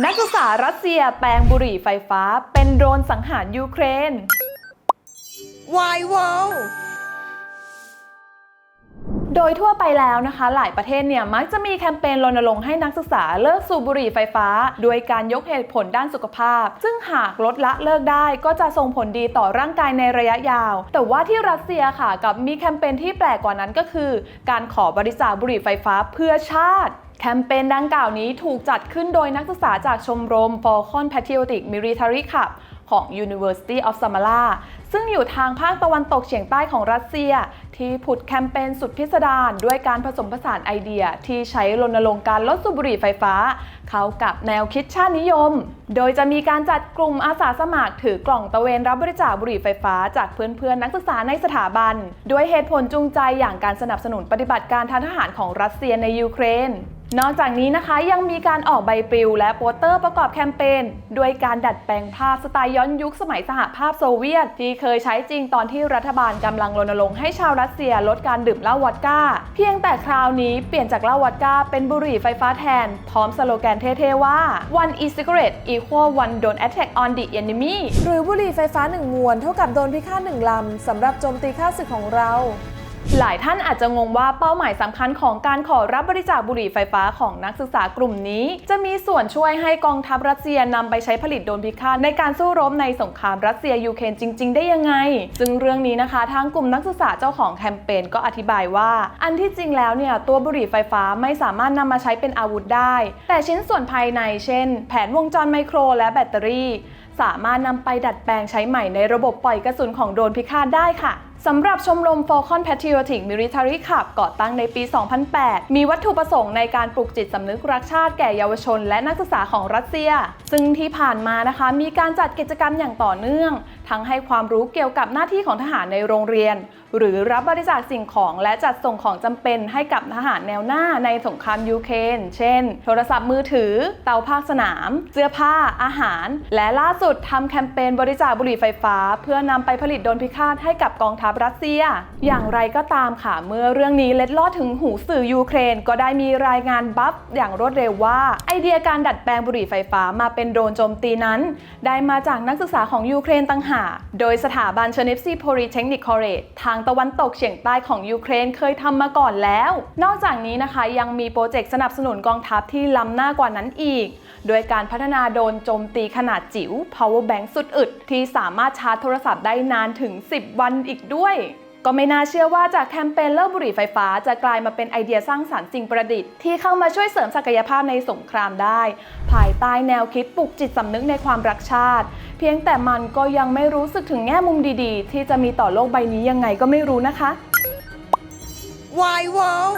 นักศึกษารัสเซียแปลงบุหรี่ไฟฟ้า เป็นโดรนสังหารยูเครน Why wow โดยทั่วไปแล้วนะคะ หลายประเทศเนี่ยมักจะมีแคมเปญรณรงค์ให้นักศึกษาเลิกสูบบุหรี่ไฟฟ้า โดยการยกเหตุผลด้านสุขภาพ ซึ่งหากลดละเลิกได้ก็จะส่งผลดีต่อร่างกายในระยะยาว แต่ว่าที่รัสเซียค่ะกับมีแคมเปญที่แปลกกว่านั้นก็คือ การขอบริจาคบุหรี่ไฟฟ้าเพื่อชาติ แคมเปญดังกล่าวนี้ถูกจัดขึ้นโดยนักศึกษาจากชมรม Falcon Patriotic Military Club ของ University of Samara ซึ่งอยู่ทางภาคตะวันตกเฉียงใต้ของรัสเซีย ที่ผุดแคมเปญสุดพิสดารด้วยการผสมผสานไอเดียที่ใช้รณรงค์การลดสูบบุหรี่ไฟฟ้าเข้ากับแนวคิดชาตินิยม โดยจะมีการจัดกลุ่มอาสาสมัครถือกล่องตะเวนรับบริจาคบุหรี่ไฟฟ้าจากเพื่อนๆนักศึกษาในสถาบัน ด้วยเหตุผลจูงใจอย่างการสนับสนุนปฏิบัติการทางทหารของรัสเซียในยูเครนนอกจากนี้นะคะยังมีการออกใบปลิวและโปสเตอร์ประกอบแคมเปญด้วยการดัดแปลงภาพสไตล์ย้อนยุคสมัยสหภาพโซเวียต ที่เคยใช้จริงตอนที่รัฐบาลกำลังรณรงค์ให้ชาวรัสเซียลดการดื่มเหล้าวอดก้า เพียงแต่คราวนี้เปลี่ยนจากเหล้าวอดก้าเป็นบุหรี่ไฟฟ้าแทน พร้อมสโลแกนเท่ๆว่า one e-cigarette equal one don't attack on the enemy หรือบุหรี่ไฟฟ้าหนึ่งมวน เท่ากับโดนพิฆาตหนึ่งลำสำหรับโจมตีข้าศึกของเรา หลายท่านอาจจะงงว่าเป้าหมายสำคัญของการขอรับบริจาคบุหรี่ไฟฟ้าของนักศึกษากลุ่มนี้ จะมีส่วนช่วยให้กองทัพรัสเซียนำไปใช้ผลิตโดรนพิฆาตในการสู้รบในสงครามรัสเซียยูเครนจริง ๆ ได้ยังไง ซึ่งเรื่องนี้นะคะ ทางกลุ่มนักศึกษาเจ้าของแคมเปญก็อธิบายว่า อันที่จริงแล้วเนี่ยตัวบุหรี่ไฟฟ้าไม่สามารถนำมาใช้เป็นอาวุธได้ แต่ชิ้นส่วนภายใน เช่น แผนวงจรไมโคร และแบตเตอรี่ สามารถนำไปดัดแปลงใช้ใหม่ในระบบปล่อยกระสุนของโดรนพิฆาตได้ค่ะ สำหรับชมรม Falcon Patriotic Military Club ก่อตั้งในปี 2008 มีวัตถุประสงค์ในการปลุกจิตสำนึกรักชาติแก่เยาวชนและนักศึกษาของรัสเซีย ซึ่งที่ผ่านมานะคะมีการจัดกิจกรรมอย่างต่อเนื่อง ทั้งให้ความรู้เกี่ยวกับหน้าที่ของทหารในโรงเรียน หรือรับบริจาคสิ่งของและจัดส่งของจำเป็นให้กับทหารแนวหน้าในสงครามยูเครนเช่น โทรศัพท์มือถือ เตาภาคสนาม เสื้อผ้า อาหาร และล่าสุดทำแคมเปญบริจาคบุหรี่ไฟฟ้า เพื่อนำไปผลิตโดนพิฆาตให้กับกองทัพรัสเซีย อย่างไรก็ตามค่ะ เมื่อเรื่องนี้เล็ดลอดถึงหูสื่อยูเครน ก็ได้มีรายงานบัฟอย่างรวดเร็วว่า ไอเดียการดัดแปลงบุหรี่ไฟฟ้ามาเป็นโดรนโจมตีนั้น ได้มาจากนักศึกษาของยูเครนต่างหากโดยสถาบันเชเนฟซีโพลีเทคนิคคอเรตทางตะวันตกเฉียงใต้ของยูเครนเคยทำมาก่อนแล้ว นอกจากนี้นะคะยังมีโปรเจกต์สนับสนุนกองทัพที่ล้ำหน้ากว่านั้นอีก โดยการพัฒนาโดรนโจมตีขนาดจิ๋ว power bank สุดอึด ที่สามารถชาร์จโทรศัพท์ได้นานถึง 10 วันอีกด้วย ก็ไม่น่าเชื่อว่าจากแคมเปญเลิกบุหรี่ไฟฟ้าจะกลายมาเป็นไอเดียสร้างสรรค์สิ่งประดิษฐ์ที่เข้ามาช่วยเสริมศักยภาพในสงครามได้ ภายใต้แนวคิดปลุกจิตสำนึกในความรักชาติ เพียงแต่มันก็ยังไม่รู้สึกถึงแง่มุมดีๆ ที่จะมีต่อโลกใบนี้ยังไงก็ไม่รู้นะคะ Why wow